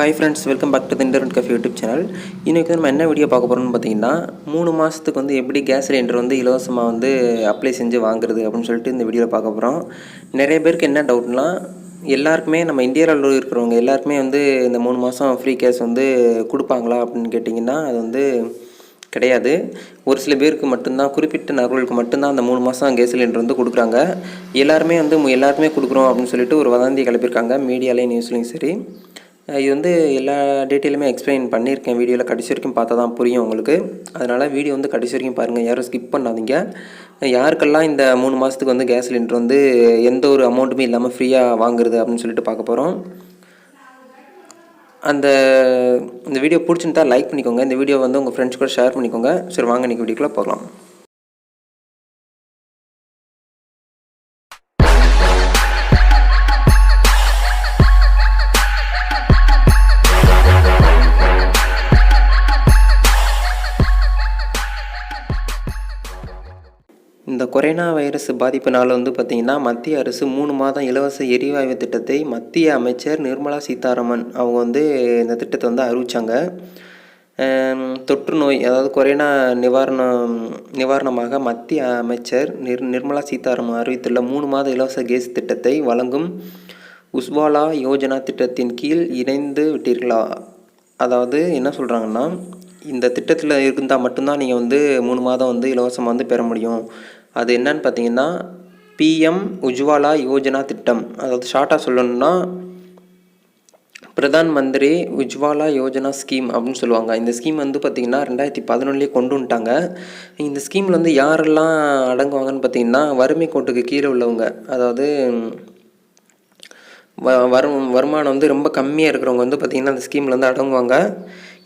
Hi friends welcome back to the internet café YouTube channel இன்றைக்கி வந்து நம்ம என்ன வீடியோ பார்க்க போகிறோம்னு பார்த்தீங்கன்னா மூணு மாதத்துக்கு வந்து எப்படி கேஸ் சிலிண்டர் வந்து இலவசமாக வந்து அப்ளை செஞ்சு வாங்குறது அப்படின்னு சொல்லிட்டு இந்த வீடியோவில் பார்க்க போகிறோம் நிறைய பேருக்கு என்ன டவுட்னா எல்லாருக்குமே நம்ம இந்தியாவில் இருக்கிறவங்க எல்லாருக்குமே வந்து இந்த மூணு மாதம் ஃப்ரீ கேஸ் வந்து கொடுப்பாங்களா அப்படின்னு கேட்டிங்கன்னா அது வந்து கிடையாது. ஒரு சில பேருக்கு மட்டும்தான் குறிப்பிட்ட நபர்களுக்கு மட்டும்தான் அந்த மூணு மாதம் கேஸ் சிலிண்டர் வந்து கொடுக்குறாங்க. எல்லாருமே வந்து எல்லாருக்குமே கொடுக்குறோம் அப்படின்னு சொல்லிட்டு ஒரு வதந்தி கிளப்பியிருக்காங்க மீடியாலேயும் நியூஸ்லையும் சரி. இது வந்து எல்லா டீட்டெயிலுமே எக்ஸ்பிளைன் பண்ணியிருக்கேன். வீடியோவில் கடைசி வரைக்கும் பார்த்தா தான் புரியும் உங்களுக்கு. அதனால் வீடியோ வந்து கடைசி வரைக்கும் பாருங்கள் யாரும் ஸ்கிப் பண்ணாதீங்க. யாருக்கெல்லாம் இந்த மூணு மாதத்துக்கு வந்து கேஸ் சிலிண்டர் வந்து எந்த ஒரு அமௌண்ட்டுமே இல்லாமல் ஃப்ரீயாக வாங்குறது அப்படின்னு சொல்லிட்டு பார்க்க போகிறோம் அந்த இந்த வீடியோ பிடிச்சிருந்தா லைக் பண்ணிக்கோங்க. இந்த வீடியோ வந்து உங்கள் ஃப்ரெண்ட்ஸ் கூட ஷேர் பண்ணிக்கோங்க. சரி வாங்க இன்றைக்கி வீடியோக்குள்ளே போகலாம். கொரோனா வைரஸ் பாதிப்பினால் வந்து பார்த்திங்கன்னா மத்திய அரசு மூணு மாதம் இலவச எரிவாயு திட்டத்தை மத்திய அமைச்சர் நிர்மலா சீதாராமன் அவங்க வந்து இந்த திட்டத்தை வந்து அறிவித்தாங்க தொற்று நோய் அதாவது கொரோனா நிவாரணம் நிவாரணமாக மத்திய அமைச்சர் நிர் நிர்மலா சீதாராமன் அறிவித்துள்ள மூணு மாத இலவச கேஸ் திட்டத்தை வழங்கும் உஸ்வாலா யோஜனா திட்டத்தின் கீழ் இணைந்து விட்டீர்களா? அதாவது என்ன சொல்கிறாங்கன்னா இந்த திட்டத்தில் இருந்தால் மட்டும்தான் நீங்கள் வந்து மூணு மாதம் வந்து இலவசமாக வந்து பெற முடியும். அது என்னன்னு பார்த்தீங்கன்னா பிஎம் உஜ்வாலா யோஜனா திட்டம். அதாவது ஷார்ட்டாக சொல்லணும்னா பிரதான் மந்திரி உஜ்வாலா யோஜனா ஸ்கீம் அப்படின்னு சொல்லுவாங்க. இந்த ஸ்கீம் வந்து பார்த்திங்கன்னா ரெண்டாயிரத்தி பதினொன்றுலேயே கொண்டு வந்துட்டாங்க. இந்த ஸ்கீமில் வந்து யாரெல்லாம் அடங்குவாங்கன்னு பார்த்தீங்கன்னா வறுமை கோட்டுக்கு கீழே உள்ளவங்க. அதாவது வ வரும் வருமானம் வந்து ரொம்ப கம்மியாக இருக்கிறவங்க வந்து பார்த்திங்கன்னா அந்த ஸ்கீமில் வந்து அடங்குவாங்க.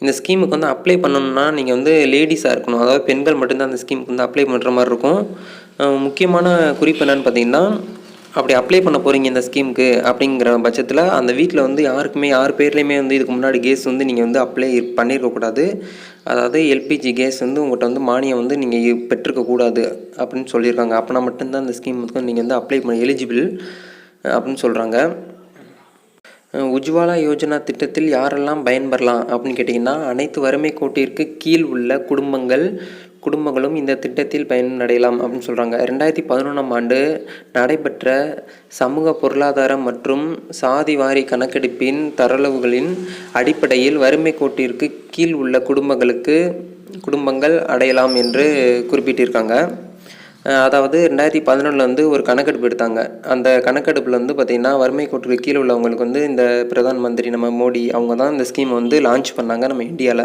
இந்த ஸ்கீமுக்கு வந்து அப்ளை பண்ணணும்னா நீங்கள் வந்து லேடிஸாக இருக்கணும். அதாவது பெண்கள் மட்டும்தான் அந்த ஸ்கீமுக்கு வந்து அப்ளை பண்ணுற மாதிரி இருக்கும். முக்கியமான குறிப்பு என்னன்னு பார்த்தீங்கன்னா அப்படி அப்ளை பண்ண போகிறீங்க இந்த ஸ்கீமுக்கு அப்படிங்கிற பட்சத்தில் அந்த வீட்டில் வந்து யாருக்குமே யார் பேர்லேயுமே வந்து இதுக்கு முன்னாடி கேஸ் வந்து நீங்கள் வந்து அப்ளை பண்ணியிருக்கக்கூடாது அதாவது எல்பிஜி கேஸ் வந்து உங்கள்கிட்ட வந்து மானியம் வந்து நீங்கள் பெற்றிருக்கக்கூடாது அப்படின்னு சொல்லியிருக்காங்க. அப்போனா மட்டும்தான் அந்த ஸ்கீமுக்கு நீங்கள் வந்து அப்ளை பண்ண எலிஜிபிள் அப்படின்னு சொல்கிறாங்க உஜ்வாலா யோஜனா திட்டத்தில் யாரெல்லாம் பயன்பெறலாம் அப்படின்னு கேட்டிங்கன்னா அனைத்து வறுமை கோட்டிற்கு கீழ் உள்ள குடும்பங்கள் குடும்பங்களும் இந்த திட்டத்தில் பயனடையலாம் அப்படின்னு சொல்கிறாங்க ரெண்டாயிரத்தி பதினொன்றாம் ஆண்டு நடைபெற்ற சமூக பொருளாதாரம் மற்றும் சாதி வாரி கணக்கெடுப்பின் தரளவுகளின் அடிப்படையில் வறுமை கோட்டிற்கு கீழ் உள்ள குடும்பங்களுக்கு குடும்பங்கள் அடையலாம் என்று குறிப்பிட்டிருக்காங்க. அதாவது ரெண்டாயிரத்தி பதினொன்றில் வந்து ஒரு கணக்கெடுப்பு எடுத்தாங்க. அந்த கணக்கெடுப்பில் வந்து பார்த்திங்கன்னா வறுமை கோட்டுக்கு கீழே உள்ளவங்களுக்கு வந்து இந்த பிரதான் மந்திரி நம்ம மோடி அவங்க தான் இந்த ஸ்கீம் வந்து லான்ச் பண்ணாங்க நம்ம இந்தியாவில்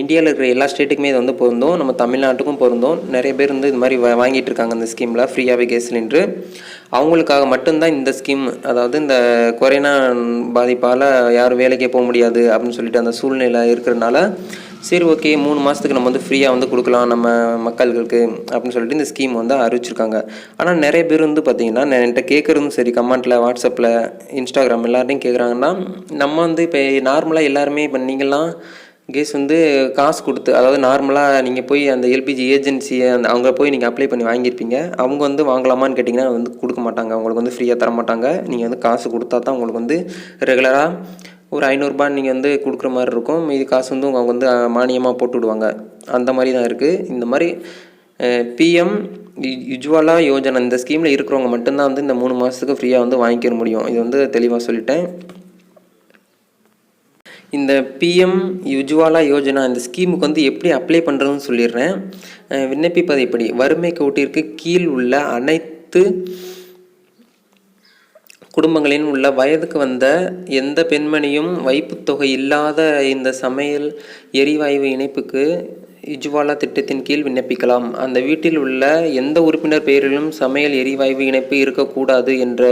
இந்தியாவில் இருக்கிற எல்லா ஸ்டேட்டுக்குமே இது வந்து பொருந்தும். நம்ம தமிழ்நாட்டுக்கும் பொருந்தும். நிறைய பேர் வந்து இது மாதிரி வாங்கிட்டு இருக்காங்க அந்த ஸ்கீமில் ஃப்ரீயாகவே கேஸ் சிலிண்டரு அவங்களுக்காக மட்டும்தான் இந்த ஸ்கீம் அதாவது இந்த கொரோனா பாதிப்பால் யாரும் வேலைக்கே போக முடியாது அப்படின்னு சொல்லிட்டு அந்த சூழ்நிலை இருக்கிறனால சரி ஓகே மூணு மாதத்துக்கு நம்ம வந்து ஃப்ரீயாக வந்து கொடுக்கலாம் நம்ம மக்களுக்கு அப்படின்னு சொல்லிட்டு இந்த ஸ்கீம் வந்து அறிவிச்சிருக்காங்க. ஆனால் நிறைய பேர் வந்து பார்த்தீங்கன்னா நான் என்கிட்ட கேட்குறதும் சரி கமெண்ட்டில் வாட்ஸ்அப்பில் இன்ஸ்டாகிராம் எல்லார்ட்டையும் கேட்குறாங்கன்னா நம்ம வந்து இப்போ நார்மலாக எல்லாருமே இப்போ நீங்கள்லாம் கேஸ் வந்து காசு கொடுத்து அதாவது நார்மலாக நீங்கள் போய் அந்த எல்பிஜி ஏஜென்சியை அந்த அவங்க போய் நீங்கள் அப்ளை பண்ணி வாங்கியிருப்பீங்க. அவங்க வந்து வாங்கலாமான்னு கேட்டிங்கன்னா வந்து கொடுக்க மாட்டாங்க. அவங்களுக்கு வந்து ஃப்ரீயாக தர மாட்டாங்க நீங்கள் வந்து காசு கொடுத்தா தான் உங்களுக்கு வந்து ரெகுலராக ஒரு ஐநூறுரூபா நீங்கள் வந்து கொடுக்குற மாதிரி இருக்கும். மீதி காசு வந்து அவங்க வந்து மானியமாக போட்டு விடுவாங்க. அந்த மாதிரி தான் இருக்குது இந்த மாதிரி பிஎம் யுஜ்வாலா யோஜனா இந்த ஸ்கீமில் இருக்கிறவங்க மட்டும்தான் வந்து இந்த மூணு மாதத்துக்கு ஃப்ரீயாக வந்து வாங்கிக்க முடியும். இது வந்து தெளிவாக சொல்லிட்டேன். இந்த பிஎம் உஜ்வாலா யோஜனா இந்த ஸ்கீமுக்கு வந்து எப்படி அப்ளை பண்ணுறதுன்னு சொல்லிடுறேன். விண்ணப்பிப்பது எப்படி? வறுமை கோட்டிற்கு கீழ் உள்ள அனைத்து குடும்பங்களின் உள்ள வயதுக்கு வந்த எந்த பெண்மணியும் வைப்புத்தொகை இல்லாத இந்த சமையல் எரிவாயு இணைப்புக்கு இஜ்வாலா திட்டத்தின் கீழ் விண்ணப்பிக்கலாம். அந்த வீட்டில் உள்ள எந்த உறுப்பினர் பெயரிலும் சமையல் எரிவாயு இணைப்பு இருக்கக்கூடாது என்ற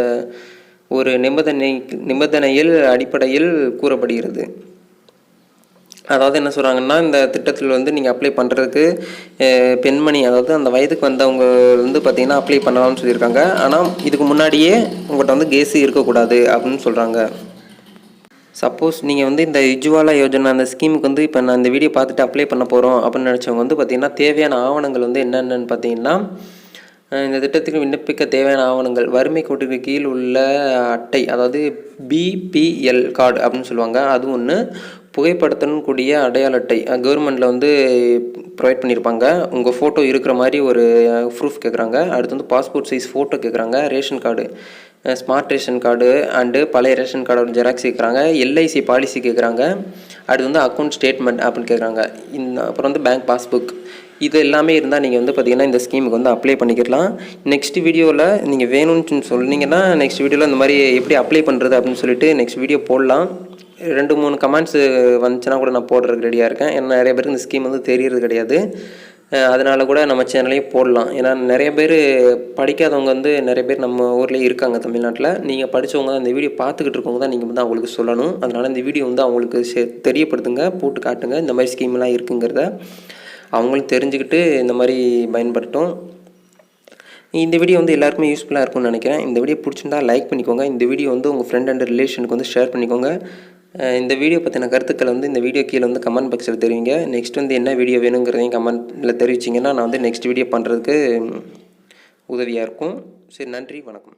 ஒரு நிபந்தனை நிபந்தனையில் அடிப்படையில் கூறப்படுகிறது. அதாவது என்ன சொல்கிறாங்கன்னா இந்த திட்டத்தில் வந்து நீங்கள் அப்ளை பண்ணுறதுக்கு பெண்மணி அதாவது அந்த வயதுக்கு வந்தவங்க வந்து பார்த்திங்கன்னா அப்ளை பண்ணலாம்னு சொல்லியிருக்காங்க. ஆனால் இதுக்கு முன்னாடியே உங்கள்கிட்ட வந்து கேஸு இருக்கக்கூடாது அப்படின்னு சொல்கிறாங்க சப்போஸ் நீங்கள் வந்து இந்த உஜ்வாலா யோஜனா அந்த ஸ்கீமுக்கு வந்து இப்போ நான் இந்த வீடியோ பார்த்துட்டு அப்ளை பண்ண போகிறோம் அப்படின்னு நினச்சவங்க வந்து பார்த்திங்கன்னா தேவையான ஆவணங்கள் வந்து என்னென்னு பார்த்தீங்கன்னா இந்த திட்டத்துக்கு விண்ணப்பிக்க தேவையான ஆவணங்கள் வறுமை கோட்டுக்கு கீழ் உள்ள அட்டை அதாவது பிபிஎல் கார்டு அப்படின்னு சொல்லுவாங்க. அது ஒன்று புகைப்படத்துடன் கூடிய அடையாள அட்டை கவர்மெண்ட்டில் வந்து ப்ரொவைட் பண்ணியிருப்பாங்க உங்கள் ஃபோட்டோ இருக்கிற மாதிரி ஒரு ப்ரூஃப் கேட்குறாங்க அடுத்து வந்து பாஸ்போர்ட் சைஸ் ஃபோட்டோ கேட்குறாங்க ration card smart ration card and பழைய ரேஷன் கார்டோட ஜெராக்ஸ் கேட்குறாங்க எல்ஐசி பாலிசி கேட்குறாங்க அடுத்து வந்து அக்கௌண்ட் ஸ்டேட்மெண்ட் அப்படின்னு கேட்குறாங்க இந்த அப்புறம் வந்து பேங்க் பாஸ்புக் இது எல்லாமே இருந்தால் நீங்கள் வந்து பார்த்தீங்கன்னா இந்த ஸ்கீமுக்கு வந்து அப்ளை பண்ணிக்கலாம் நெக்ஸ்ட் வீடியோவில் நீங்கள் வேணும்னு சொன்னீங்கன்னா நெக்ஸ்ட் வீடியோவில் இந்த மாதிரி எப்படி அப்ளை பண்ணுறது அப்படின்னு சொல்லிட்டு நெக்ஸ்ட் வீடியோ போடலாம். ரெண்டு மூணு கமெண்ட்ஸ் வந்துச்சுன்னா கூட நான் போடுறதுக்கு ரெடியாக இருக்கேன். ஏன்னா நிறைய பேருக்கு இந்த ஸ்கீம் வந்து தெரியறது கிடையாது. அதனால் கூட நம்ம சேனல்லையும் போடலாம். ஏன்னா நிறைய பேர் படிக்காதவங்க வந்து நிறைய பேர் நம்ம ஊர்லேயே இருக்காங்க தமிழ்நாட்டில். நீங்கள் படித்தவங்க தான் இந்த வீடியோ பார்த்துக்கிட்டு இருக்கவங்க தான் நீங்கள் வந்து அவங்களுக்கு சொல்லணும். அதனால் இந்த வீடியோ வந்து அவங்களுக்கு செ- தெரியப்படுத்துங்க போட்டு காட்டுங்க. இந்த மாதிரி ஸ்கீம்லாம் இருக்குங்கிறத அவங்களும் தெரிஞ்சுக்கிட்டு இந்த மாதிரி பயன்படுத்தும். இந்த வீடியோ வந்து எல்லாருக்குமே யூஸ்ஃபுல்லாக இருக்கும்னு நினைக்கிறேன். இந்த வீடியோ பிடிச்சிருந்தா லைக் பண்ணிக்கோங்க. இந்த வீடியோ வந்து உங்கள் ஃப்ரெண்ட் அண்ட் ரிலேஷனுக்கு வந்து ஷேர் பண்ணிக்கோங்க. இந்த வீடியோ பற்றின கருத்துக்களை வந்து இந்த வீடியோ கீழே வந்து கமெண்ட் பாக்ஸில் தெரிவிங்க. நெக்ஸ்ட் வந்து என்ன வீடியோ வேணுங்கிறதையும் கமெண்ட்டில் தெரிவிச்சிங்கன்னா நான் வந்து நெக்ஸ்ட் வீடியோ பண்ணுறதுக்கு உதவியாக இருக்கும். சரி நன்றி வணக்கம்.